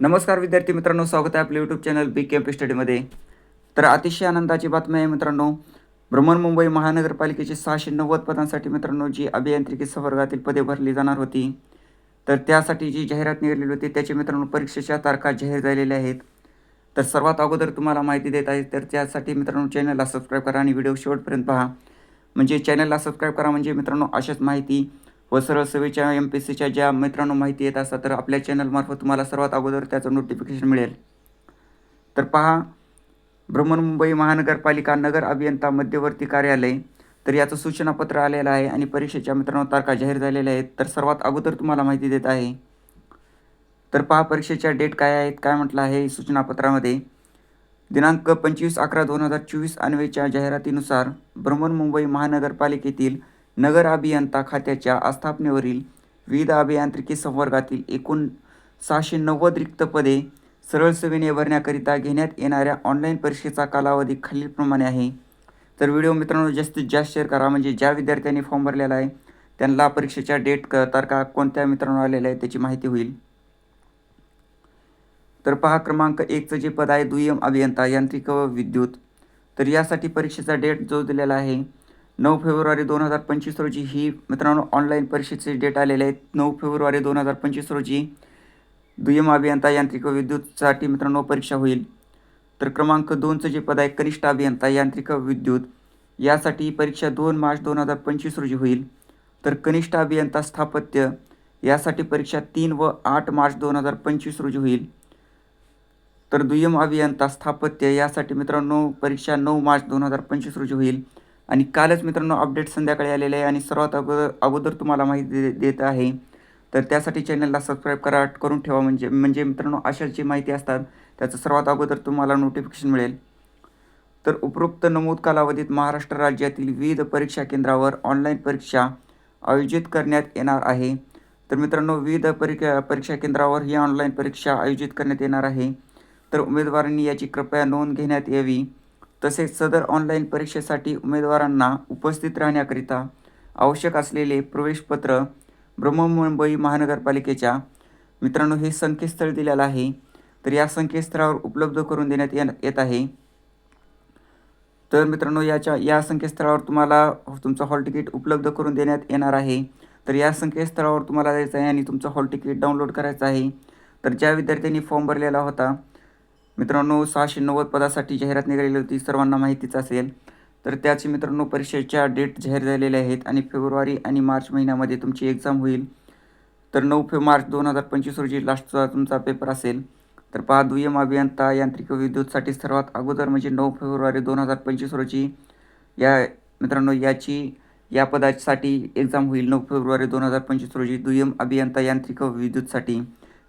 नमस्कार विद्यार्थी मित्रांनो स्वागत आहे आपल्या यूट्यूब चॅनल बी कॅम्प स्टडीमध्ये तर अतिशय आनंदाची बातमी आहे मित्रांनो भ्रमण मुंबई महानगरपालिकेची सहाशे नव्वद पदांसाठी मित्रांनो जी अभियांत्रिकी संवर्गातील पदे भरली जाणार होती. तर त्यासाठी जी जाहिरात निघालेली होती त्याची मित्रांनो परीक्षेच्या तारखा जाहीर झालेल्या आहेत. तर सर्वात अगोदर तुम्हाला माहिती देत आहे तर त्यासाठी मित्रांनो चॅनलला सबस्क्राईब करा आणि व्हिडिओ शेवटपर्यंत पहा. म्हणजे चॅनलला सबस्क्राईब करा म्हणजे मित्रांनो अशाच माहिती व सरळ सेवेच्या एम पी एस सीच्या ज्या मित्रांनो माहिती येत असतात तर आपल्या चॅनलमार्फत तुम्हाला सर्वात अगोदर त्याचं नोटिफिकेशन मिळेल. तर पहा भ्रमण मुंबई महानगरपालिका नगर अभियंता मध्यवर्ती कार्यालय तर याचं सूचनापत्र आलेलं आहे आणि परीक्षेच्या मित्रांनो तारखा जाहीर झालेल्या आहेत. तर सर्वात अगोदर तुम्हाला माहिती देत आहे. तर पहा परीक्षेच्या डेट काय आहेत काय म्हटलं आहे सूचनापत्रामध्ये. दिनांक पंचवीस अकरा दोन हजार चोवीस अन्वेच्या जाहिरातीनुसार भ्रमण मुंबई महानगरपालिकेतील नगर अभियंता खात्याच्या आस्थापनेवरील विविध अभियांत्रिकी संवर्गातील एकूण सहाशे नव्वद रिक्त पदे सरळ सेवेने भरण्याकरिता घेण्यात येणाऱ्या ऑनलाईन परीक्षेचा कालावधी खालीलप्रमाणे आहे. तर व्हिडिओ मित्रांनो जास्तीत जास्त शेअर करा. म्हणजे ज्या विद्यार्थ्यांनी फॉर्म भरलेला आहे त्यांना परीक्षेच्या डेट क? तारखा कोणत्या मित्रांनो आलेल्या आहे त्याची माहिती होईल. तर पहा क्रमांक एकचं जे पद आहे दुय्यम अभियंता यांत्रिक व विद्युत. तर यासाठी परीक्षेचा डेट जो दिलेला आहे नऊ फेब्रुवारी दोन हजार पंचवीस रोजी ही मित्रांनो ऑनलाईन परीक्षेचे डेट आलेले आहेत. नऊ फेब्रुवारी दोन हजार पंचवीस रोजी दुय्यम अभियंता यांत्रिक व विद्युतसाठी मित्रांनो परीक्षा होईल. तर क्रमांक दोनचं जे पद आहे कनिष्ठ अभियंता यांत्रिक विद्युत यासाठी परीक्षा दोन मार्च दोन हजार पंचवीस रोजी होईल. तर कनिष्ठ अभियंता स्थापत्य यासाठी परीक्षा तीन व आठ मार्च दोन हजार पंचवीस रोजी होईल. तर दुय्यम अभियंता स्थापत्य यासाठी मित्रांनो परीक्षा नऊ मार्च दोन हजार पंचवीस रोजी होईल. आणि कालच मित्रांनो अपडेट संध्याकाळी आलेले आहे आणि सर्वात अगोदर अगोदर तुम्हाला माहिती दे देत आहे. तर त्यासाठी चॅनलला सबस्क्राईब करा करून ठेवा म्हणजे म्हणजे मित्रांनो अशाच जी माहिती असतात त्याचं सर्वात अगोदर तुम्हाला नोटिफिकेशन मिळेल. तर उपरोक्त नमूद कालावधीत महाराष्ट्र राज्यातील विविध परीक्षा केंद्रावर ऑनलाईन परीक्षा आयोजित करण्यात येणार आहे. तर मित्रांनो विविध परीक्षा परीक्षा केंद्रावर ही ऑनलाईन परीक्षा आयोजित करण्यात येणार आहे. तर उमेदवारांनी याची कृपया नोंद घेण्यात यावी. तसेच सदर ऑनलाईन परीक्षेसाठी उमेदवारांना उपस्थित राहण्याकरिता आवश्यक असलेले प्रवेशपत्र ब्रह्ममुंबई महानगरपालिकेच्या मित्रांनो हे संकेतस्थळ दिलेलं आहे. तर या संकेतस्थळावर उपलब्ध करून देण्यात येत आहे. तर मित्रांनो याच्या या संकेतस्थळावर तुम्हाला तुमचं हॉल तिकीट उपलब्ध करून देण्यात येणार आहे. तर या संकेतस्थळावर तुम्हाला जायचं आहे आणि तुमचं हॉल तिकीट डाउनलोड करायचं आहे. तर ज्या विद्यार्थ्यांनी फॉर्म भरलेला होता मित्रांनो सहाशे नव्वद पदासाठी जाहिरात निघालेली होती. सर्वांना माहितीच असेल. तर त्याची मित्रांनो परीक्षेच्या डेट जाहीर झालेल्या आहेत आणि फेब्रुवारी आणि मार्च महिन्यामध्ये तुमची एक्झाम होईल. तर नऊ फे मार्च दोन हजार पंचवीस रोजी लास्टचा तुमचा पेपर असेल. तर पहा दुय्यम अभियंता यांत्रिक विद्युतसाठी सर्वात अगोदर म्हणजे नऊ फेब्रुवारी दोन हजार पंचवीस रोजी या मित्रांनो याची या पदासाठी एक्झाम होईल. नऊ फेब्रुवारी दोन हजार पंचवीस रोजी दुय्यम अभियंता यांत्रिक विद्युतसाठी.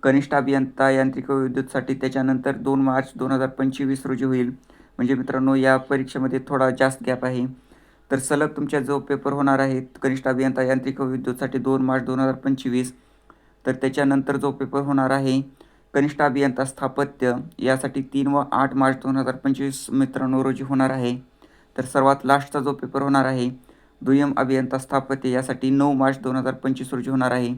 कनिष्ठ अभियंता यांत्रिक व विद्युतसाठी त्याच्यानंतर दोन मार्च दोन हजार पंचवीस रोजी होईल. म्हणजे मित्रांनो या परीक्षेमध्ये थोडा जास्त गॅप आहे. तर सलग तुमच्या जो पेपर होणार आहे कनिष्ठ अभियंता यांत्रिक व विद्युतसाठी दोन मार्च दोन हजार पंचवीस तर त्याच्यानंतर जो पेपर होणार आहे कनिष्ठ अभियंता स्थापत्य यासाठी तीन व आठ मार्च दोन हजार पंचवीस मित्रांनो रोजी होणार आहे. तर सर्वात लास्टचा जो पेपर होणार आहे दुय्यम अभियंता स्थापत्य यासाठी नऊ मार्च दोन हजार पंचवीस रोजी होणार आहे.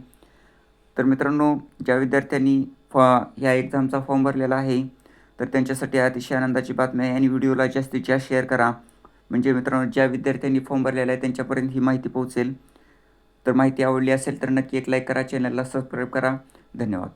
तर मित्रांनो ज्या विद्यार्थ्यांनी फॉ ह्या एक्झामचा फॉर्म भरलेला आहे तर त्यांच्यासाठी अतिशय आनंदाची बातमी आहे आणि व्हिडिओला जास्तीत जास्त शेअर करा. म्हणजे मित्रांनो ज्या विद्यार्थ्यांनी फॉर्म भरलेला आहे त्यांच्यापर्यंत ही माहिती पोहोचेल. तर माहिती आवडली असेल तर नक्की एक लाईक करा चॅनलला सबस्क्राईब करा. धन्यवाद.